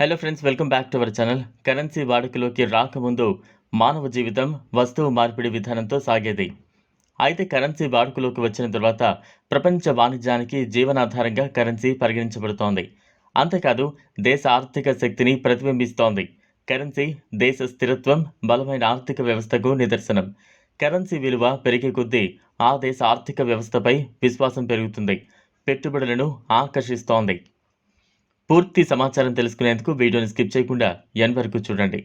Hello friends welcome back to our channel currency వాడుకలోకి రాకముందు మానవ జీవితం వస్తువు మార్పిడి విధానంతో సాగేది. అయితే కరెన్సీ వాడుకలోకి వచ్చిన తర్వాత ప్రపంచ వాణిజ్యానికి జీవనాధారంగా కరెన్సీ పరిగణించబడుతోంది. అంతేకాదు దేశ ఆర్థిక శక్తిని ప్రతిబింబిస్తోంది. కరెన్సీ దేశ స్థిరత్వం బలమైన ఆర్థిక వ్యవస్థకు నిదర్శనం. కరెన్సీ విలువ పెరిగే కొద్దీ ఆ దేశ ఆర్థిక వ్యవస్థపై విశ్వాసం పెరుగుతుంది. పెట్టుబడులను ఆకర్షిస్తోంది. పూర్తి సమాచారం తెలుసుకునేందుకు వీడియోని స్కిప్ చేయకుండా ఎన్ వరకు చూడండి.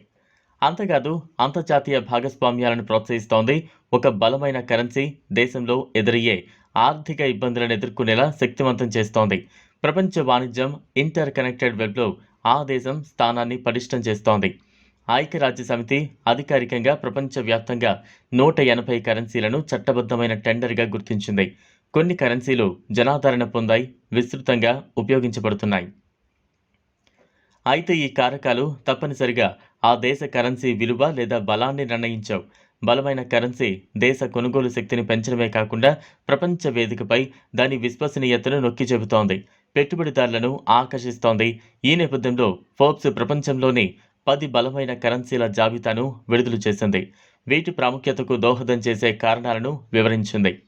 అంతేకాదు అంతర్జాతీయ భాగస్వామ్యాలను ప్రోత్సహిస్తోంది ఒక బలమైన కరెన్సీ దేశంలో ఎదురయ్యే ఆర్థిక ఇబ్బందులను ఎదుర్కొనేలా శక్తివంతం చేస్తోంది. ప్రపంచ వాణిజ్యం ఇంటర్ కనెక్టెడ్ వెబ్లో ఆ దేశం స్థానాన్ని పటిష్టం చేస్తోంది. ఐక్యరాజ్య సమితి అధికారికంగా ప్రపంచవ్యాప్తంగా నూట ఎనభై కరెన్సీలను చట్టబద్ధమైన టెండర్గా గుర్తించింది. కొన్ని కరెన్సీలు జనాదరణ పొందాయి విస్తృతంగా ఉపయోగించబడుతున్నాయి. అయితే ఈ కారకాలు తప్పనిసరిగా ఆ దేశ కరెన్సీ విలువ లేదా బలాన్ని నిర్ణయించవు. బలమైన కరెన్సీ దేశ కొనుగోలు శక్తిని పెంచడమే కాకుండా ప్రపంచ వేదికపై దాని విశ్వసనీయతను నొక్కి చెబుతోంది. పెట్టుబడిదారులను ఆకర్షిస్తోంది. ఈ నేపథ్యంలో ఫోర్బ్స్ ప్రపంచంలోని పది బలమైన కరెన్సీల జాబితాను విడుదల చేసింది. వీటి ప్రాముఖ్యతకు దోహదం చేసే కారణాలను వివరించింది.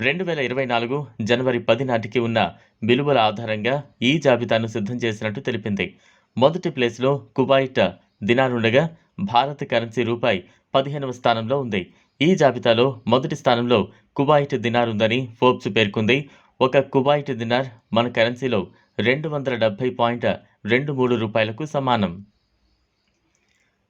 రెండు వేల ఇరవై నాలుగు జనవరి పది నాటికి ఉన్న విలువల ఆధారంగా ఈ జాబితాను సిద్ధం చేసినట్టు తెలిపింది. మొదటి ప్లేస్లో కువైట్ దినారుండగా భారత కరెన్సీ రూపాయి పదిహేనవ స్థానంలో ఉంది. ఈ జాబితాలో మొదటి స్థానంలో కువైట్ దినార్ ఉందని ఫోర్బ్స్ పేర్కొంది. ఒక కువైట్ దినార్ మన కరెన్సీలో రెండు వందల డెబ్బై పాయింట్ రెండు మూడు రూపాయలకు సమానం.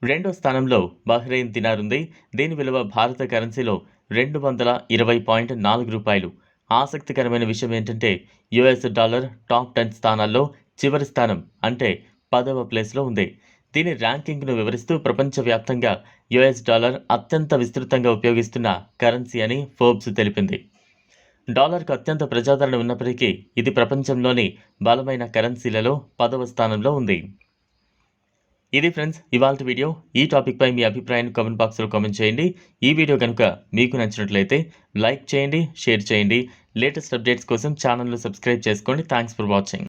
రెండో స్థానంలో బహ్రెయిన్ దినార్ ఉంది దీని విలువ భారత కరెన్సీలో రెండు వందల ఇరవై పాయింట్ నాలుగు రూపాయలు. ఆసక్తికరమైన విషయం ఏంటంటే యుఎస్ డాలర్ టాప్ టెన్ స్థానాల్లో చివరి స్థానం అంటే పదవ ప్లేస్లో ఉంది. దీని ర్యాంకింగ్ను వివరిస్తూ ప్రపంచవ్యాప్తంగా యుఎస్ డాలర్ అత్యంత విస్తృతంగా ఉపయోగిస్తున్న కరెన్సీ అని ఫోర్బ్స్ తెలిపింది. డాలర్కు అత్యంత ప్రజాదరణ ఉన్నప్పటికీ ఇది ప్రపంచంలోని బలమైన కరెన్సీలలో పదవ స్థానంలో ఉంది. ఇది ఫ్రెండ్స్ ఇవాళ వీడియో. ఈ టాపిక్పై మీ అభిప్రాయాన్ని కామెంట్ బాక్స్లో కామెంట్ చేయండి. ఈ వీడియో కనుక మీకు నచ్చినట్లయితే లైక్ చేయండి షేర్ చేయండి. లేటెస్ట్ అప్డేట్స్ కోసం ఛానల్ను సబ్స్క్రైబ్ చేసుకోండి. Thanks for watching.